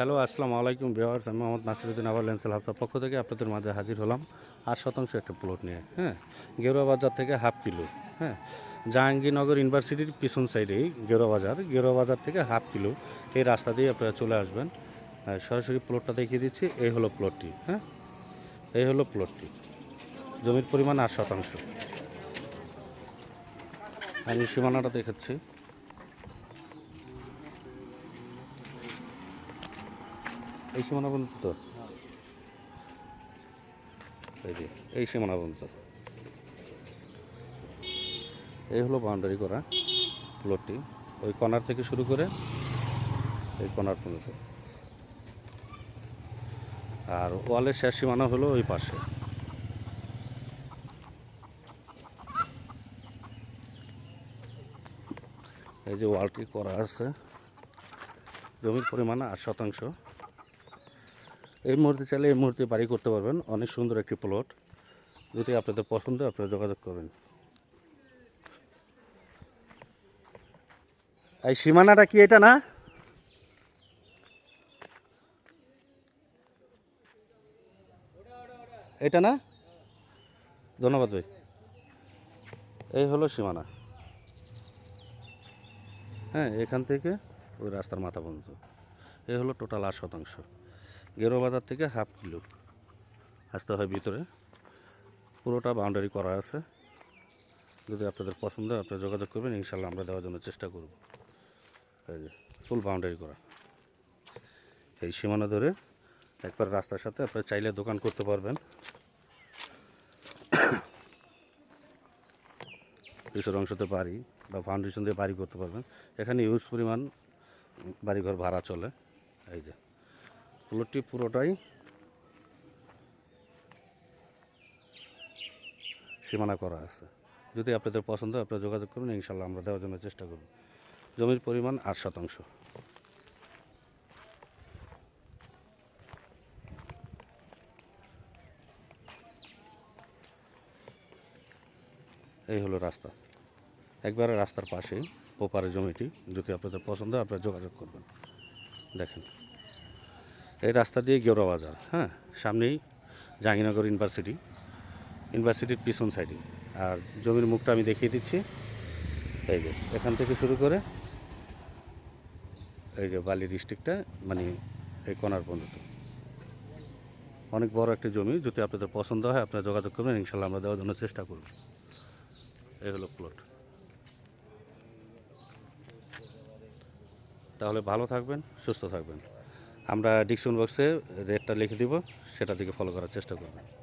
Hello, আসসালামু আলাইকুম বিহার আমি মোহাম্মদ নাসিরুদ্দিন আবার লেন্সেল হাফসার পক্ষ থেকে আপনাদের মাঝে হাজির হলাম আট শতাংশ একটা প্লট নিয়ে হ্যাঁ? গেরুয়া বাজার থেকে হাফ কিলো হ্যাঁ? জাহাঙ্গীরনগর ইউনিভার্সিটির পিছন সাইডেই গেরুয়া বাজার। গেরুয়া বাজার থেকে হাফ কিলো এই রাস্তা দিয়ে আপনারা চলে আসবেন। সরাসরি প্লটটা দেখিয়ে দিচ্ছি। এই হলো প্লটটি হ্যাঁ? এই হলো প্লটটি জমির পরিমাণ আট শতাংশ। আমি সীমানাটা দেখাচ্ছি। এই সীমানা পর্যন্ত তো? এই যে এই সীমানা পর্যন্ত। এই হলো বাউন্ডারি করা প্লটটি ওই কর্নার থেকে শুরু করে এই কর্নার পর্যন্ত। আর ওয়ালের শেষ সীমানা হলো ওই পাশে। এই যে ওয়ালটি করা আছে জমির পরিমাণ আট শতাংশ। এই মুহূর্তে চাইলে এই মুহূর্তে বাড়ি করতে পারবেন। অনেক সুন্দর একটি প্লট যদি আপনাদের পছন্দ আপনারা যোগাযোগ করবেন। এই সীমানাটা কি এটা না? এটা না? ধন্যবাদ ভাই। এই হলো সীমানা। হ্যাঁ এখান থেকে ওই রাস্তার মাথা পর্যন্ত। এই হলো টোটাল আট শতাংশ। গেরো বাজার থেকে হাফ কিলো। আসতে হয় ভিতরে। পুরোটা বাউন্ডারি করা আছে। যদি আপনাদের পছন্দ হয় আপনারা যোগাযোগ করবেন। ইনশাল্লাহ আমরা দেওয়ার জন্য চেষ্টা করব। এই যে ফুল বাউন্ডারি করা। এই সীমানা ধরে একবার রাস্তার সাথে আপনারা চাইলে দোকান করতে পারবেন। পিছর অংশতে বাড়ি বা ফাউন্ডেশন দিয়ে বাড়ি করতে পারবেন। এখানে ইউজ পরিমাণ বাড়িঘর ভাড়া চলে। এই যে। প্লটটি পুরোটাই সীমানা করা আছে। যদি আপনাদের পছন্দ আপনারা যোগাযোগ করবেন ইনশাল্লাহ আমরা দেওয়ার জন্য চেষ্টা করব। জমির পরিমাণ আট শতাংশ। এই হলো রাস্তা। একবারে রাস্তার পাশেই, ওপারে জমিটি। যদি আপনাদের পছন্দ হয়, আপনারা যোগাযোগ করবেন। দেখেন। এই রাস্তা দিয়ে গেওড়া বাজার হ্যাঁ? সামনেই জাহাঙ্গীরনগর ইউনিভার্সিটি, ইউনিভার্সিটির পিছন সাইডে। আর জমির মুখটা আমি দেখিয়ে দিচ্ছি। এই যে, এখান থেকে শুরু করে এই যে বালি ডিস্ট্রিক্টটা মানে এই কোনার পর্যন্ত। অনেক বড় একটা জমি, যদি আপনাদের পছন্দ হয়, আপনারা যোগাযোগ করবেন, ইনশাল্লাহ আমরা দেওয়ার জন্য চেষ্টা করব। এই হলো প্লট তাহলে ভালো থাকবেন, সুস্থ থাকবেন। আমরা ডিক্সন বক্সে রেটটা লিখে দিব সেটা দিকে ফলো করার চেষ্টা করবেন।